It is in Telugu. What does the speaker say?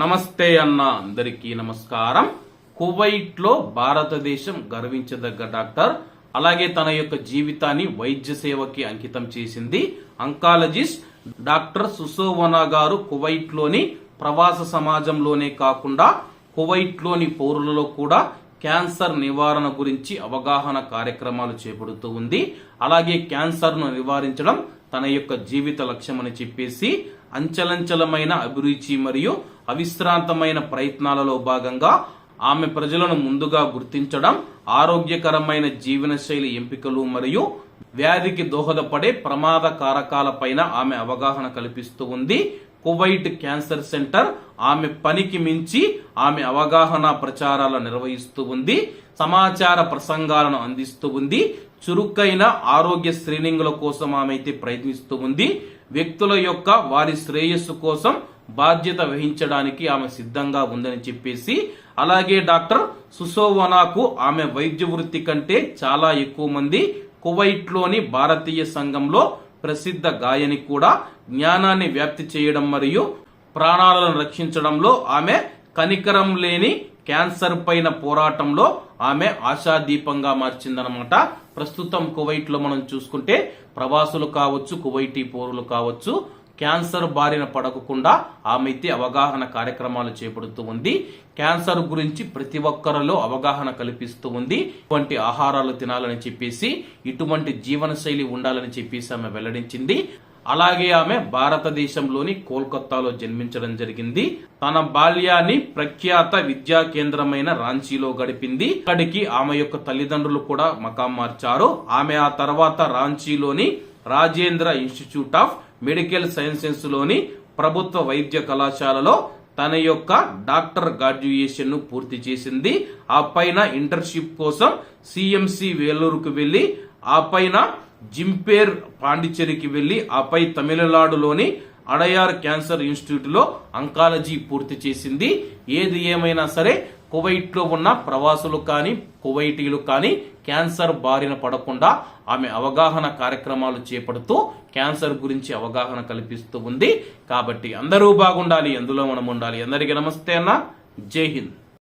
నమస్తే అన్న అందరికీ నమస్కారం. కువైట్లో భారతదేశం గర్వించదగ్గ డాక్టర్ అలాగే తన యొక్క జీవితాన్ని వైద్య సేవకి అంకితం చేసింది అంకాలజిస్ట్ డాక్టర్ సుసోవనా గారు కువైట్లోని ప్రవాస సమాజంలోనే కాకుండా కువైట్లోని పౌరులలో కూడా క్యాన్సర్ నివారణ గురించి అవగాహన కార్యక్రమాలు చేపడుతూ ఉంది. అలాగే క్యాన్సర్ను నివారించడం తన యొక్క జీవిత లక్ష్యమని చెప్పేసి అంచలంచలమైన అభిరుచి మరియు అవిశ్రాంతమైన ప్రయత్నాలలో భాగంగా ఆమె ప్రజలను ముందుగా గుర్తించడం ఆరోగ్యకరమైన జీవనశైలి ఎంపికలు మరియు వ్యాధికి దోహదపడే ప్రమాద కారకాలపైన ఆమె అవగాహన కల్పిస్తూ ఉంది. కువైట్ క్యాన్సర్ సెంటర్ ఆమె పనికి మించి ఆమె అవగాహన ప్రచారాలు నిర్వహిస్తూ ఉంది. సమాచార ప్రసంగాలను అందిస్తూ ఉంది. చురుకైన ఆరోగ్య స్క్రీనింగ్ల కోసం ఆమె అయితే ప్రయత్నిస్తూ ఉంది. వ్యక్తుల యొక్క వారి శ్రేయస్సు కోసం బాధ్యత వహించడానికి ఆమె సిద్ధంగా ఉందని చెప్పేసి అలాగే డాక్టర్ సుసోవనాకు ఆమె వైద్య వృత్తి కంటే చాలా ఎక్కువ మంది కువైట్లోని భారతీయ సంఘంలో ప్రసిద్ధ గాయని కూడా జ్ఞానాన్ని వ్యాప్తి చేయడం మరియు ప్రాణాలను రక్షించడంలో ఆమె కనికరం లేని క్యాన్సర్ పైన పోరాటంలో ఆమె ఆశాదీపంగా మార్చిందనమాట ప్రస్తుతం కువైట్లో మనం చూసుకుంటే ప్రవాసులు కావచ్చు కువైటీ పౌరులు కావచ్చు క్యాన్సర్ బారిన పడకుండా ఆమె అయితే అవగాహన కార్యక్రమాలు చేపడుతూ ఉంది. క్యాన్సర్ గురించి ప్రతి ఒక్కరిలో అవగాహన కల్పిస్తూ ఉంది. ఇటువంటి ఆహారాలు తినాలని చెప్పేసి ఇటువంటి జీవనశైలి ఉండాలని చెప్పేసి ఆమె వెల్లడించింది. అలాగే ఆమె భారతదేశంలోని కోల్కతాలో జన్మించడం జరిగింది. తన బాల్యాన్ని ప్రఖ్యాత విద్యా కేంద్రమైన రాంచీలో గడిపింది. అక్కడికి ఆమె యొక్క తల్లిదండ్రులు కూడా మకాం మార్చారు. ఆమె ఆ తర్వాత రాంచీలోని రాజేంద్ర ఇన్స్టిట్యూట్ ఆఫ్ మెడికల్ సైన్సెస్లోని ప్రభుత్వ వైద్య కళాశాలలో తన యొక్క డాక్టర్ గ్రాడ్యుయేషన్ను పూర్తి చేసింది. ఆ పైన ఇంటర్న్షిప్ కోసం సిఎంసి వేలూరుకు వెళ్ళి ఆ పైన జింపేర్ పాండిచ్చేరికి వెళ్ళి ఆపై తమిళనాడులోని అడయార్ క్యాన్సర్ ఇన్స్టిట్యూట్లో అంకాలజీ పూర్తి చేసింది. ఏది ఏమైనా సరే కువైట్లో ఉన్న ప్రవాసులు కానీ కువైటీలు కానీ క్యాన్సర్ బారిన పడకుండా ఆమె అవగాహన కార్యక్రమాలు చేపడుతూ క్యాన్సర్ గురించి అవగాహన కల్పిస్తూ ఉంది. కాబట్టి అందరూ బాగుండాలి ఎందులో మనం ఉండాలి. అందరికీ నమస్తే అన్న. జై హింద్.